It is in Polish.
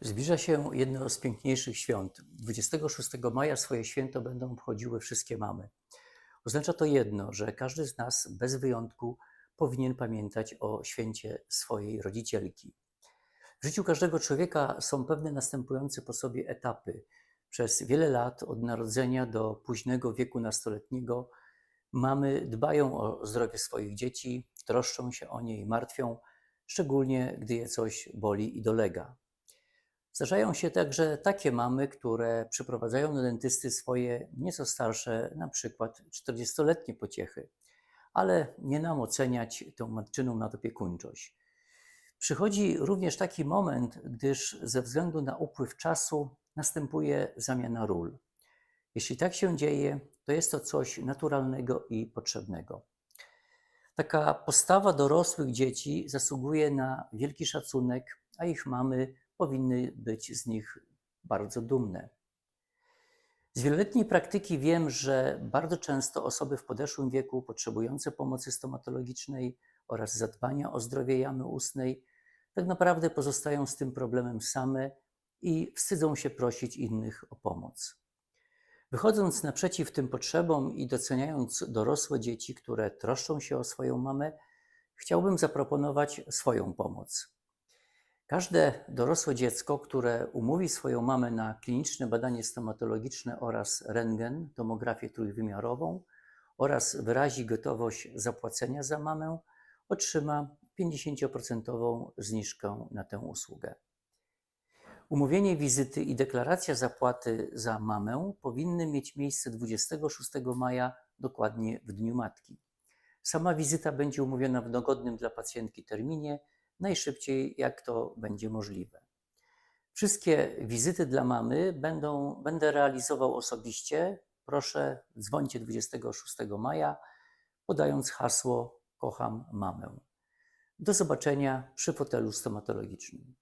Zbliża się jedno z piękniejszych świąt. 26 maja swoje święto będą obchodziły wszystkie mamy. Oznacza to jedno, że każdy z nas bez wyjątku powinien pamiętać o święcie swojej rodzicielki. W życiu każdego człowieka są pewne następujące po sobie etapy. Przez wiele lat, od narodzenia do późnego wieku nastoletniego, mamy dbają o zdrowie swoich dzieci, troszczą się o nie i martwią, szczególnie gdy je coś boli i dolega. Zdarzają się także takie mamy, które przyprowadzają do dentysty swoje nieco starsze, na przykład 40-letnie pociechy, ale nie nam oceniać tę matczyną nadopiekuńczość. Przychodzi również taki moment, gdyż ze względu na upływ czasu następuje zamiana ról. Jeśli tak się dzieje, to jest to coś naturalnego i potrzebnego. Taka postawa dorosłych dzieci zasługuje na wielki szacunek, a ich mamy powinny być z nich bardzo dumne. Z wieloletniej praktyki wiem, że bardzo często osoby w podeszłym wieku potrzebujące pomocy stomatologicznej oraz zadbania o zdrowie jamy ustnej tak naprawdę pozostają z tym problemem same i wstydzą się prosić innych o pomoc. Wychodząc naprzeciw tym potrzebom i doceniając dorosłe dzieci, które troszczą się o swoją mamę, chciałbym zaproponować swoją pomoc. Każde dorosłe dziecko, które umówi swoją mamę na kliniczne badanie stomatologiczne oraz rentgen, tomografię trójwymiarową oraz wyrazi gotowość zapłacenia za mamę, otrzyma 50% zniżkę na tę usługę. Umówienie wizyty i deklaracja zapłaty za mamę powinny mieć miejsce 26 maja, dokładnie w Dniu Matki. Sama wizyta będzie umówiona w dogodnym dla pacjentki terminie, najszybciej jak to będzie możliwe. Wszystkie wizyty dla mamy będą, będę realizował osobiście. Proszę, dzwońcie 26 maja, podając hasło Kocham mamę. Do zobaczenia przy fotelu stomatologicznym.